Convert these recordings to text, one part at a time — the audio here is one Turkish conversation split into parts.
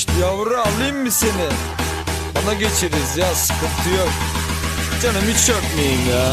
İşte yavru alayım mı seni? Bana geçeriz ya sıkıntı yok. Canım hiç çökmeyin ya.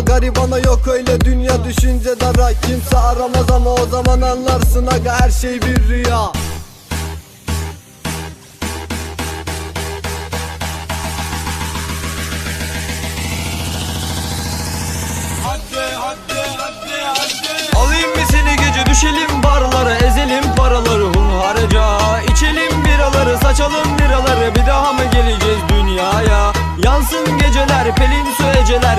garibana yok öyle dünya düşünce dara. Kimse aramaz ama o zaman anlarsın aga her şey bir rüya. Alayım mı seni gece düşelim barlara Ezelim paraları hunharca. İçelim biraları saçalım liraları Bir daha mı geleceğiz dünyaya? Yansın geceler pelin su eceler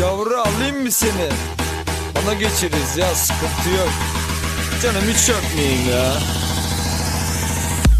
yavru alayım mı seni? Bana geçeriz ya sıkıntı yok. Canım hiç çökmeyin ya.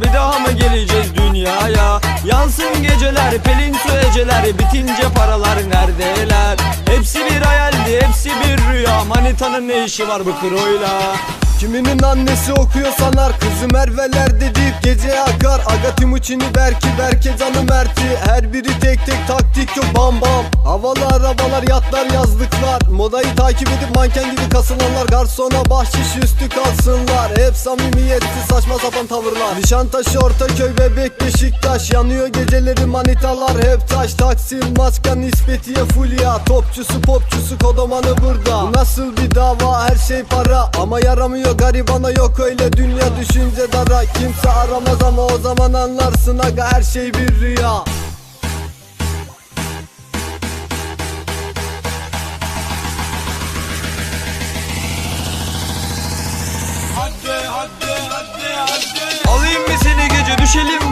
Bir daha mı geleceğiz dünyaya Yansın geceler pelin su eceler Bitince paralar neredeler? Hepsi bir hayaldi hepsi bir rüya. Manitanın ne işi var bu kroyla Kiminin annesi okuyor sanar Kızı Merve'ler deyip gece akar. Aga Timuçin'i Berki Berke canı Mert'i. Her biri tek tek taktik yok bam bam. Havalı arabalar yatlar yazlıklar. Modayı takip edip manken gibi kasılanlar. Garsona bahşiş üstü kalsınlar. Hep samimiyetsiz saçma sapan tavırlar. Nişantaşı Ortaköy Bebek Beşiktaş. Yanıyor geceleri manitalar hep taş Taksim maska nispetiye fulya. Topçusu popçusu kodomanı burada. Bu nasıl bir dava? Her şey para. Ama yaramıyor garibana yok öyle. Dünya düşünce dara. Kimse aramaz ama o zaman anlarsın aga her şey bir rüya. Alayım mı seni gece? Düşelim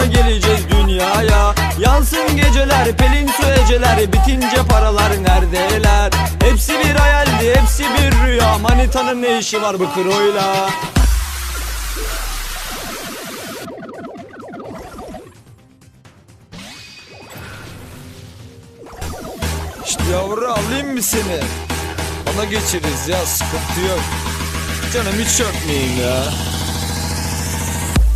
Yansın geceler pelin su eceler Bitince paralar neredeler Hepsi bir hayaldi hepsi bir rüya Manitanın ne işi var bu kroyla İşte yavru alayım mı seni? Ona geçeriz ya sıkıntı yok. Canım hiç çökmeyeyim ya.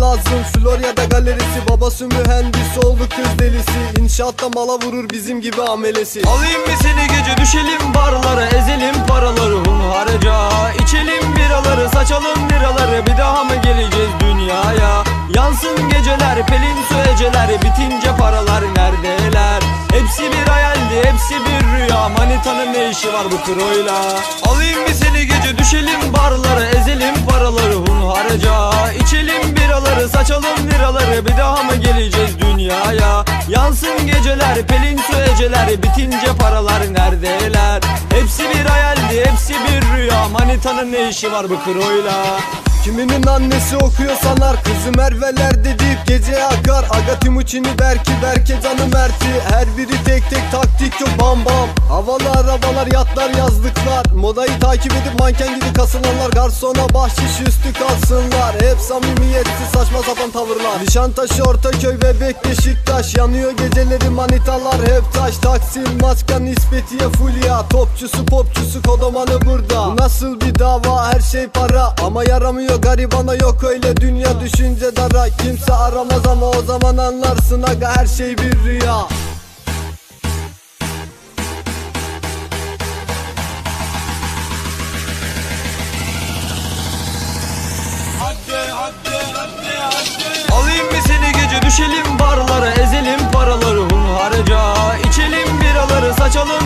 lazım. Florya'da galerisi Babası mühendis oğlu kız delisi. İnşaatta mala vurur bizim gibi amelesi. Alayım bir seni gece düşelim barlara Ezelim paraları. Hunharca İçelim biraları saçalım liraları. Bir daha mı geleceğiz dünyaya? Yansın geceler pelin su Bitince paralar neredeler Hepsi bir hayaldi hepsi bir rüya. Manitanın ne işi var bu kroyla? Alayım bir seni gece düşelim barlara Ezelim paraları hunharca. İçelim biraları saçalım liraları Bir daha mı geleceğiz dünyaya? Yansın geceler pelin su eceler Bitince paralar neredeler? Hepsi bir hayaldi hepsi bir rüya Manitanın ne işi var bu kroyla Kiminin annesi okuyor sanar Kızı Merve'lerde deyip gece akar. Aga Timuçin'i Berki Berke canı Mert'i. Her biri tek tek taktik yok bam bam. Havalı arabalar yatlar yazlıklar. Modayı takip edip manken gibi kasılanlar. Garsona bahşiş üstü kalsınlar. Hep samimiyetsiz saçma sapan tavırlar. Nişantaşı Ortaköy Bebek Beşiktaş. Yanıyor geceleri manitalar hep taş. Taksim Maçka nispetiye fulya. Topçusu popçusu kodomanı burada. Bu nasıl bir dava? Her şey para. Ama yaramıyor garibana yok. Öyle dünya düşünce dara. Kimse aramaz ama o zaman anlarsın aga her şey bir rüya. Alayım bir seni gece düşelim barlara Ezelim paraları. Hunharca İçelim biraları saçalım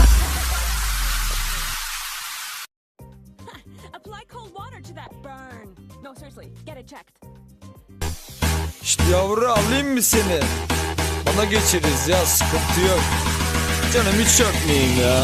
İşte yavru alayım mı seni? Bana geçeriz ya sıkıntı yok. Canım hiç çökmeyeyim ya.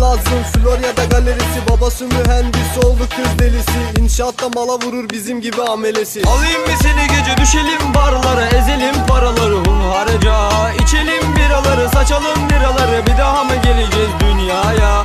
lazım. Florya'da galerisi Babası mühendis oğlu kız delisi. İnşaatta mala vurur bizim gibi amelesi. Alayım bir seni gece düşelim barlara Ezelim paraları. Hunharca İçelim biraları saçalım liraları Bir daha mı geleceğiz dünyaya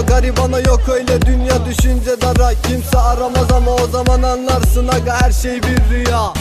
garibana yok öyle dünya düşünce dara. Kimse aramaz ama o zaman anlarsın aga her şey bir rüya